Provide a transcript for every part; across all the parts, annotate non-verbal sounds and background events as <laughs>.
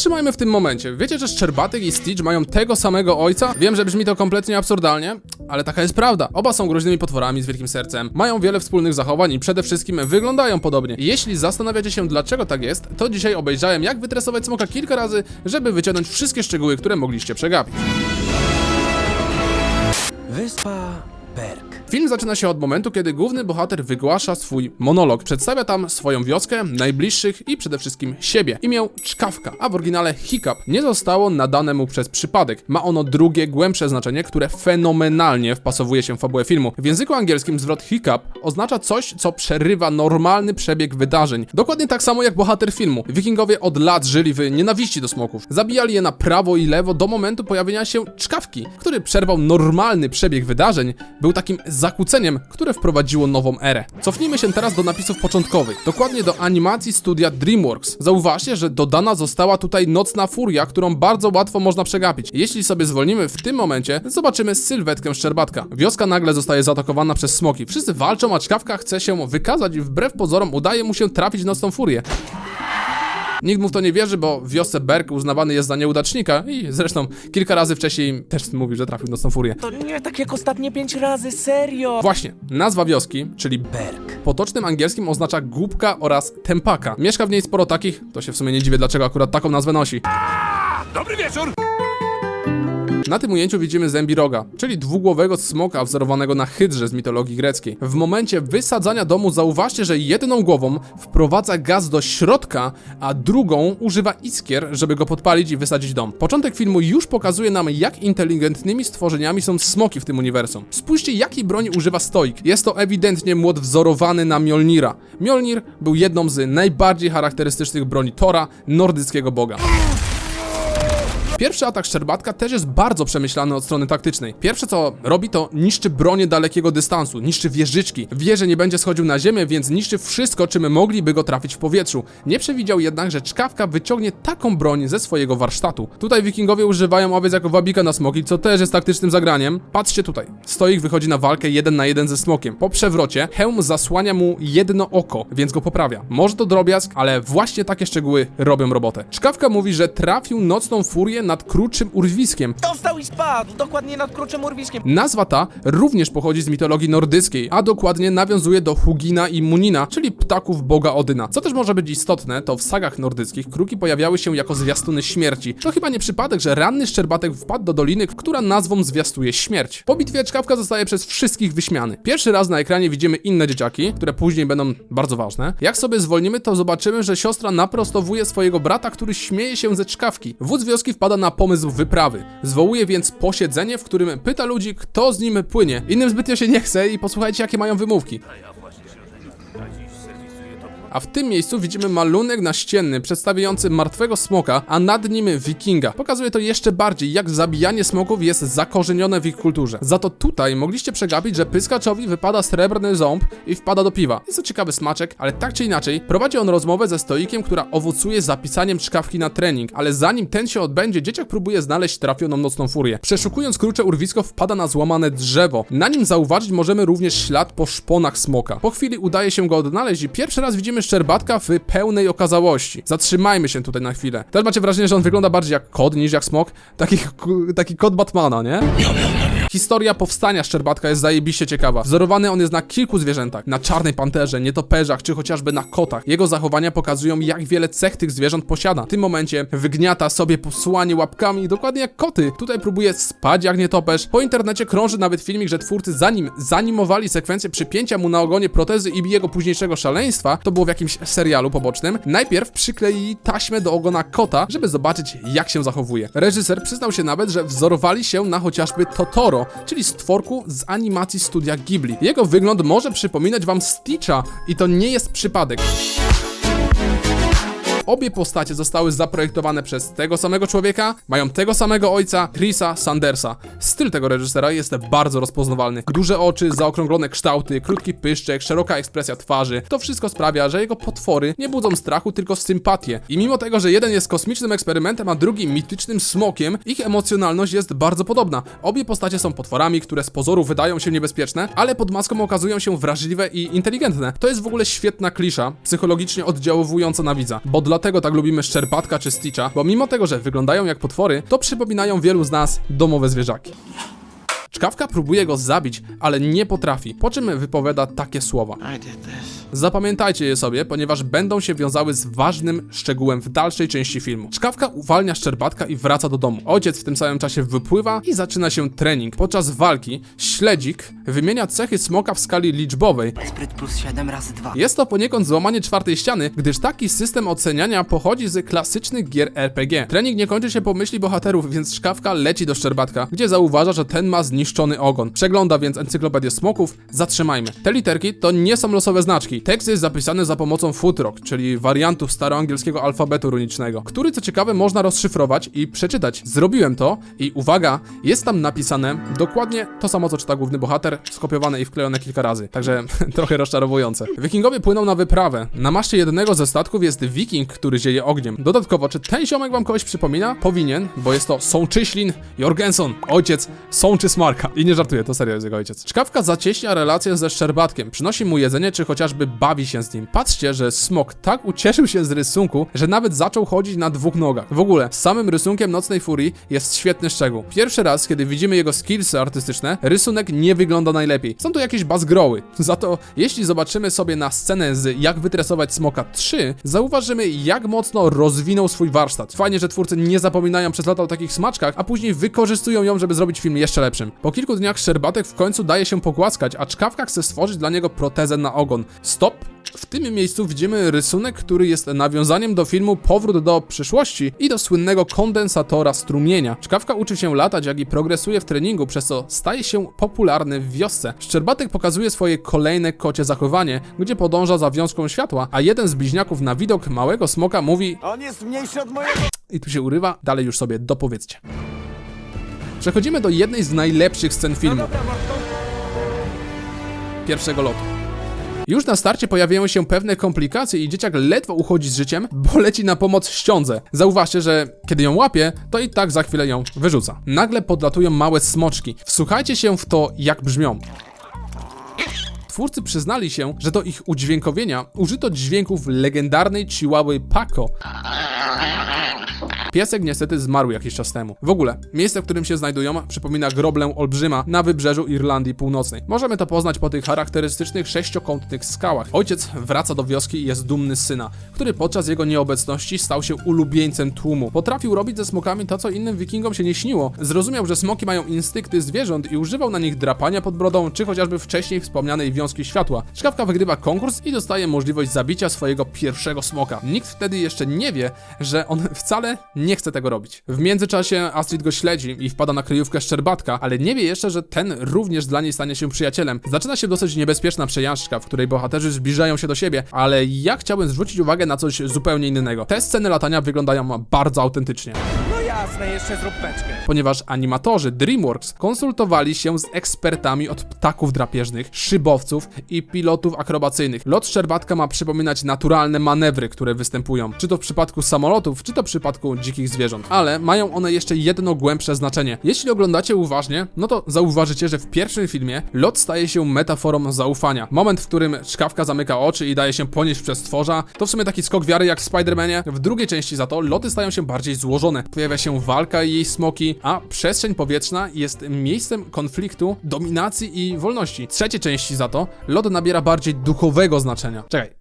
Zatrzymajmy w tym momencie. Wiecie, że Szczerbatek i Stitch mają tego samego ojca? Wiem, że brzmi to kompletnie absurdalnie, ale taka jest prawda. Oba są groźnymi potworami z wielkim sercem, mają wiele wspólnych zachowań i przede wszystkim wyglądają podobnie. Jeśli zastanawiacie się, dlaczego tak jest, to dzisiaj obejrzałem, jak wytresować smoka kilka razy, żeby wyciągnąć wszystkie szczegóły, które mogliście przegapić. Wyspa Berk. Film zaczyna się od momentu, kiedy główny bohater wygłasza swój monolog. Przedstawia tam swoją wioskę, najbliższych i przede wszystkim siebie. Imię Czkawka, a w oryginale Hiccup nie zostało nadane mu przez przypadek. Ma ono drugie, głębsze znaczenie, które fenomenalnie wpasowuje się w fabułę filmu. W języku angielskim zwrot Hiccup oznacza coś, co przerywa normalny przebieg wydarzeń. Dokładnie tak samo jak bohater filmu. Wikingowie od lat żyli w nienawiści do smoków. Zabijali je na prawo i lewo do momentu pojawienia się Czkawki, który przerwał normalny przebieg wydarzeń. Był takim zakłóceniem, które wprowadziło nową erę. Cofnijmy się teraz do napisów początkowych, dokładnie do animacji studia DreamWorks. Zauważcie, że dodana została tutaj nocna furia, którą bardzo łatwo można przegapić. Jeśli sobie zwolnimy w tym momencie, zobaczymy sylwetkę Szczerbatka. Wioska nagle zostaje zaatakowana przez smoki. Wszyscy walczą, a Czkawka chce się wykazać i wbrew pozorom udaje mu się trafić nocną furię. Nikt mu w to nie wierzy, bo w wiosce Berk uznawany jest za nieudacznika i zresztą kilka razy wcześniej też mówił, że trafił nocną furię. To nie tak jak ostatnie pięć razy, serio! Właśnie, nazwa wioski, czyli Berk. potocznym angielskim oznacza głupka oraz tempaka. Mieszka w niej sporo takich, to się w sumie nie dziwię, dlaczego akurat taką nazwę nosi. Dobry wieczór! Na tym ujęciu widzimy Zembiroga, czyli dwugłowego smoka wzorowanego na hydrze z mitologii greckiej. W momencie wysadzania domu zauważcie, że jedną głową wprowadza gaz do środka, a drugą używa iskier, żeby go podpalić i wysadzić dom. Początek filmu już pokazuje nam, jak inteligentnymi stworzeniami są smoki w tym uniwersum. Spójrzcie, jakiej broni używa Stoik. Jest to ewidentnie młot wzorowany na Mjolnira. Mjolnir był jedną z najbardziej charakterystycznych broni Tora, nordyckiego boga. Pierwszy atak Szczerbatka też jest bardzo przemyślany od strony taktycznej. Pierwsze co robi to niszczy bronię dalekiego dystansu, niszczy wieżyczki. Wie, że nie będzie schodził na ziemię, więc niszczy wszystko, czym mogliby go trafić w powietrzu. Nie przewidział jednak, że Czkawka wyciągnie taką broń ze swojego warsztatu. Tutaj wikingowie używają owiec jako wabika na smoki, co też jest taktycznym zagraniem. Patrzcie tutaj. Stoik wychodzi na walkę jeden na jeden ze smokiem. Po przewrocie hełm zasłania mu jedno oko, więc go poprawia. Może to drobiazg, ale właśnie takie szczegóły robią robotę. Czkawka mówi, że trafił nocną furię nad kruczym urwiskiem, Dostał i spadł, dokładnie nad kruczym urwiskiem. Nazwa ta również pochodzi z mitologii nordyckiej, a dokładnie nawiązuje do Hugina i Munina, czyli ptaków boga Odyna. Co też może być istotne, to w sagach nordyckich kruki pojawiały się jako zwiastuny śmierci. To chyba nie przypadek, że ranny szczerbatek wpadł do doliny, która nazwą zwiastuje śmierć. Po bitwie czkawka zostaje przez wszystkich wyśmiany. Pierwszy raz na ekranie widzimy inne dzieciaki, które później będą bardzo ważne. Jak sobie zwolnimy, to zobaczymy, że siostra naprostowuje swojego brata, który śmieje się ze czkawki. Wódz wioski wpada na pomysł wyprawy. Zwołuje więc posiedzenie, w którym pyta ludzi, kto z nim płynie. Innym zbytnio się nie chce i posłuchajcie, jakie mają wymówki. A w tym miejscu widzimy malunek naścienny przedstawiający martwego smoka, a nad nim wikinga. Pokazuje to jeszcze bardziej, jak zabijanie smoków jest zakorzenione w ich kulturze. Za to tutaj mogliście przegapić, że pyskaczowi wypada srebrny ząb i wpada do piwa. Jest to ciekawy smaczek, ale tak czy inaczej, prowadzi on rozmowę ze stoikiem, która owocuje zapisaniem czkawki na trening, ale zanim ten się odbędzie, dzieciak próbuje znaleźć trafioną nocną furię. Przeszukując krucze urwisko, wpada na złamane drzewo. Na nim zauważyć możemy również ślad po szponach smoka. Po chwili udaje się go odnaleźć i pierwszy raz widzimy Szczerbatka w pełnej okazałości. Zatrzymajmy się tutaj na chwilę. Też macie wrażenie, że on wygląda bardziej jak kod niż jak smok? Taki, taki kod Batmana, nie? Historia powstania Szczerbatka jest zajebiście ciekawa. Wzorowany on jest na kilku zwierzętach. Na czarnej panterze, nietoperzach, czy chociażby na kotach. Jego zachowania pokazują, jak wiele cech tych zwierząt posiada. W tym momencie wygniata sobie posłanie łapkami, dokładnie jak koty. Tutaj próbuje spać jak nietoperz. Po internecie krąży nawet filmik, że twórcy zanim zanimowali sekwencję przypięcia mu na ogonie protezy i jego późniejszego szaleństwa, to było w jakimś serialu pobocznym, najpierw przykleili taśmę do ogona kota, żeby zobaczyć jak się zachowuje. Reżyser przyznał się nawet, że wzorowali się na chociażby Totoro, czyli stworku z animacji studia Ghibli. Jego wygląd może przypominać wam Stitcha i to nie jest przypadek. Obie postacie zostały zaprojektowane przez tego samego człowieka, mają tego samego ojca, Chrisa Sandersa. Styl tego reżysera jest bardzo rozpoznawalny. Duże oczy, zaokrąglone kształty, krótki pyszczek, szeroka ekspresja twarzy. To wszystko sprawia, że jego potwory nie budzą strachu, tylko sympatię. I mimo tego, że jeden jest kosmicznym eksperymentem, a drugi mitycznym smokiem, ich emocjonalność jest bardzo podobna. Obie postacie są potworami, które z pozoru wydają się niebezpieczne, ale pod maską okazują się wrażliwe i inteligentne. To jest w ogóle świetna klisza, psychologicznie oddziaływująca na widza, bo dla dlatego tak lubimy Szczerbatka czy Stitcha, bo mimo tego, że wyglądają jak potwory, to przypominają wielu z nas domowe zwierzaki. Czkawka próbuje go zabić, ale nie potrafi, po czym wypowiada takie słowa. Zapamiętajcie je sobie, ponieważ będą się wiązały z ważnym szczegółem w dalszej części filmu. Czkawka uwalnia Szczerbatka i wraca do domu. Ojciec w tym samym czasie wypływa i zaczyna się trening. Podczas walki śledzik wymienia cechy smoka w skali liczbowej. Spryt plus 7 razy 2. Jest to poniekąd złamanie czwartej ściany, gdyż taki system oceniania pochodzi z klasycznych gier RPG. Trening nie kończy się po myśli bohaterów, więc szkawka leci do Szczerbatka, gdzie zauważa, że ten ma zniszczony ogon. Przegląda więc encyklopedię smoków. Zatrzymajmy. Te literki to nie są losowe znaczki. Tekst jest zapisany za pomocą footrock, czyli wariantu staroangielskiego alfabetu runicznego, który co ciekawe można rozszyfrować i przeczytać. Zrobiłem to i uwaga, jest tam napisane dokładnie to samo co czyta główny bohater, skopiowane i wklejone kilka razy. Także <laughs> trochę rozczarowujące. Wikingowie płyną na wyprawę. Na maszcie jednego ze statków jest wiking, który zieje ogniem. Dodatkowo, czy ten ziomek wam kogoś przypomina? Powinien, bo jest to Sączyślin Jorgenson, ojciec Sączy Smarka. I nie żartuję, to serio jest jego ojciec. Czkawka zacieśnia relację ze Szczerbatkiem, przynosi mu jedzenie, czy chociażby bawi się z nim. Patrzcie, że Smok tak ucieszył się z rysunku, że nawet zaczął chodzić na dwóch nogach. W ogóle, samym rysunkiem Nocnej Furii jest świetny szczegół. Pierwszy raz, kiedy widzimy jego skillsy artystyczne, rysunek nie wygląda najlepiej. Są to jakieś bazgroły. <laughs> Za to, jeśli zobaczymy sobie na scenę z Jak wytresować Smoka 3, zauważymy jak mocno rozwinął swój warsztat. Fajnie, że twórcy nie zapominają przez lata o takich smaczkach, a później wykorzystują ją, żeby zrobić film jeszcze lepszym. Po kilku dniach Szczerbatek w końcu daje się pogłaskać, a Czkawka chce stworzyć dla niego protezę na ogon. Stop! W tym miejscu widzimy rysunek, który jest nawiązaniem do filmu Powrót do przyszłości i do słynnego kondensatora strumienia. Czkawka uczy się latać, jak i progresuje w treningu, przez co staje się popularny w wiosce. Szczerbatek pokazuje swoje kolejne kocie zachowanie, gdzie podąża za wiązką światła, a jeden z bliźniaków na widok małego smoka mówi On jest mniejszy od mojego. i tu się urywa, dalej już sobie dopowiedzcie. Przechodzimy do jednej z najlepszych scen filmu. Pierwszego lotu. Już na starcie pojawiają się pewne komplikacje i dzieciak ledwo uchodzi z życiem, bo leci na pomoc ściądze. Zauważcie, że kiedy ją łapie, to i tak za chwilę ją wyrzuca. Nagle podlatują małe smoczki. Wsłuchajcie się w to, jak brzmią. Twórcy przyznali się, że do ich udźwiękowienia użyto dźwięków legendarnej chihuahy Paco. Piesek niestety zmarł jakiś czas temu. W ogóle, miejsce, w którym się znajdują, przypomina groblę olbrzyma na wybrzeżu Irlandii Północnej. Możemy to poznać po tych charakterystycznych sześciokątnych skałach. Ojciec wraca do wioski i jest dumny syna, który podczas jego nieobecności stał się ulubieńcem tłumu. Potrafił robić ze smokami to, co innym wikingom się nie śniło. Zrozumiał, że smoki mają instynkty zwierząt i używał na nich drapania pod brodą, czy chociażby wcześniej wspomnianej wiązki światła. Czkawka wygrywa konkurs i dostaje możliwość zabicia swojego pierwszego smoka. Nikt wtedy jeszcze nie wie, że on wcale nie chce tego robić. W międzyczasie Astrid go śledzi i wpada na kryjówkę Szczerbatka, ale nie wie jeszcze, że ten również dla niej stanie się przyjacielem. Zaczyna się dosyć niebezpieczna przejażdżka, w której bohaterzy zbliżają się do siebie, ale ja chciałem zwrócić uwagę na coś zupełnie innego. Te sceny latania wyglądają bardzo autentycznie Jeszcze zrób beczkę. ponieważ animatorzy DreamWorks konsultowali się z ekspertami od ptaków drapieżnych, szybowców i pilotów akrobacyjnych. Lot Szczerbatka ma przypominać naturalne manewry, które występują, czy to w przypadku samolotów, czy to w przypadku dzikich zwierząt. Ale mają one jeszcze jedno głębsze znaczenie. Jeśli oglądacie uważnie, no to zauważycie, że w pierwszym filmie lot staje się metaforą zaufania. Moment, w którym czkawka zamyka oczy i daje się ponieść przez stworza, to w sumie taki skok wiary jak w Spider-Manie. W drugiej części za to loty stają się bardziej złożone. Pojawia się walka i jej smoki, a przestrzeń powietrzna jest miejscem konfliktu, dominacji i wolności. W trzeciej części za to lot nabiera bardziej duchowego znaczenia. Czekaj,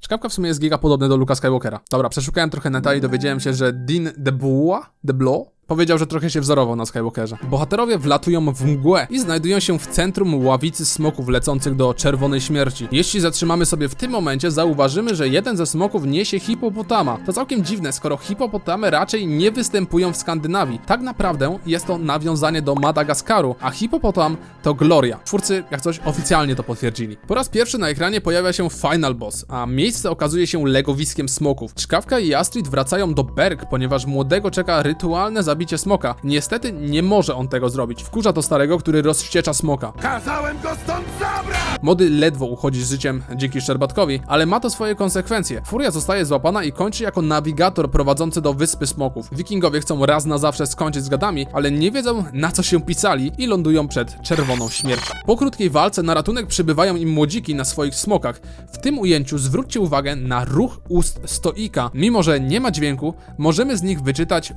Czkawka w sumie jest giga podobny do Luka Skywalkera. Dobra, przeszukałem trochę neta i dowiedziałem się, że Dean DeBlois, DeBlois powiedział, że trochę się wzorował na Skywalkerze. Bohaterowie wlatują w mgłę i znajdują się w centrum ławicy smoków lecących do Czerwonej Śmierci. Jeśli zatrzymamy sobie w tym momencie, zauważymy, że jeden ze smoków niesie hipopotama. To całkiem dziwne, skoro hipopotamy raczej nie występują w Skandynawii. Tak naprawdę jest to nawiązanie do Madagaskaru, a hipopotam to Gloria. Twórcy, jak coś, oficjalnie to potwierdzili. Po raz pierwszy na ekranie pojawia się Final Boss, a miejsce okazuje się legowiskiem smoków. Czkawka i Astrid wracają do Berg, ponieważ młodego czeka rytualne zabicie smoka. Niestety nie może on tego zrobić. Wkurza to starego, który rozwściecza smoka. Kazałem go stąd zabrać! Mody ledwo uchodzi z życiem dzięki Szczerbatkowi, ale ma to swoje konsekwencje. Furia zostaje złapana i kończy jako nawigator prowadzący do Wyspy Smoków. Wikingowie chcą raz na zawsze skończyć z gadami, ale nie wiedzą na co się pisali i lądują przed czerwoną śmiercią. Po krótkiej walce na ratunek przybywają im młodziki na swoich smokach. W tym ujęciu zwróćcie uwagę na ruch ust stoika. Mimo, że nie ma dźwięku, możemy z nich wyczytać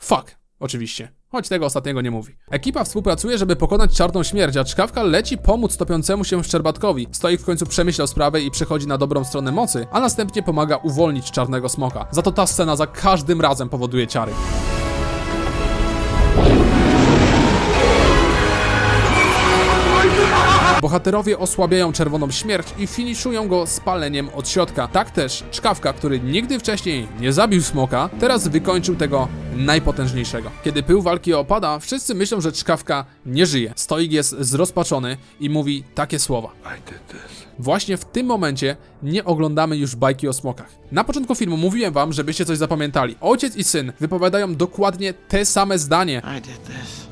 Fuck, oczywiście. Choć tego ostatniego nie mówi. Ekipa współpracuje, żeby pokonać czarną śmierć, a czkawka leci pomóc topiącemu się Szczerbatkowi. Stoik w końcu przemyślał sprawę i przechodzi na dobrą stronę mocy, a następnie pomaga uwolnić czarnego smoka. Za to ta scena za każdym razem powoduje ciary. Bohaterowie osłabiają czerwoną śmierć i finiszują go spaleniem od środka. Tak też czkawka, który nigdy wcześniej nie zabił smoka, teraz wykończył tego najpotężniejszego. Kiedy pył walki opada, wszyscy myślą, że czkawka nie żyje. Stoik jest zrozpaczony i mówi takie słowa. Właśnie w tym momencie nie oglądamy już bajki o smokach. Na początku filmu mówiłem wam, żebyście coś zapamiętali. Ojciec i syn wypowiadają dokładnie te same zdanie. I did this.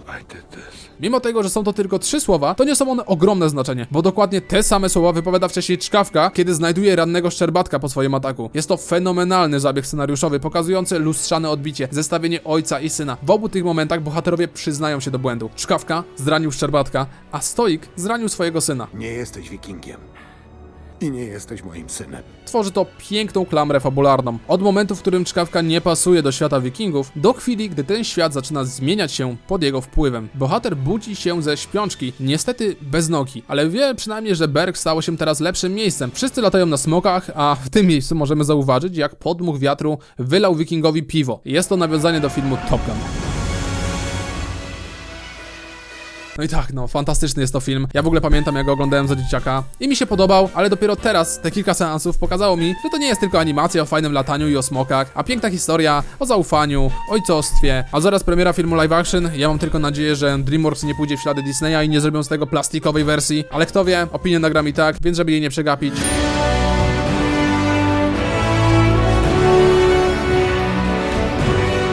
Mimo tego, że są to tylko trzy słowa, to nie są one ogromne znaczenie, bo dokładnie te same słowa wypowiada wcześniej Czkawka, kiedy znajduje rannego Szczerbatka po swoim ataku. Jest to fenomenalny zabieg scenariuszowy, pokazujący lustrzane odbicie, zestawienie ojca i syna. W obu tych momentach bohaterowie przyznają się do błędu. Czkawka zranił Szczerbatka, a Stoik zranił swojego syna. Nie jesteś wikingiem. I nie jesteś moim synem. Tworzy to piękną klamrę fabularną. Od momentu, w którym czkawka nie pasuje do świata wikingów, do chwili, gdy ten świat zaczyna zmieniać się pod jego wpływem. Bohater budzi się ze śpiączki, niestety bez nogi, ale wie przynajmniej, że Berg stało się teraz lepszym miejscem. Wszyscy latają na smokach, a w tym miejscu możemy zauważyć, jak podmuch wiatru wylał wikingowi piwo. Jest to nawiązanie do filmu Top Gun. No i tak, no, fantastyczny jest to film. Ja w ogóle pamiętam, jak go oglądałem za dzieciaka i mi się podobał, ale dopiero teraz, te kilka seansów pokazało mi, że to nie jest tylko animacja o fajnym lataniu i o smokach, a piękna historia o zaufaniu, ojcostwie, a zaraz premiera filmu live action. Ja mam tylko nadzieję, że DreamWorks nie pójdzie w ślady Disneya i nie zrobią z tego plastikowej wersji, ale kto wie, opinię nagram i tak, więc żeby jej nie przegapić.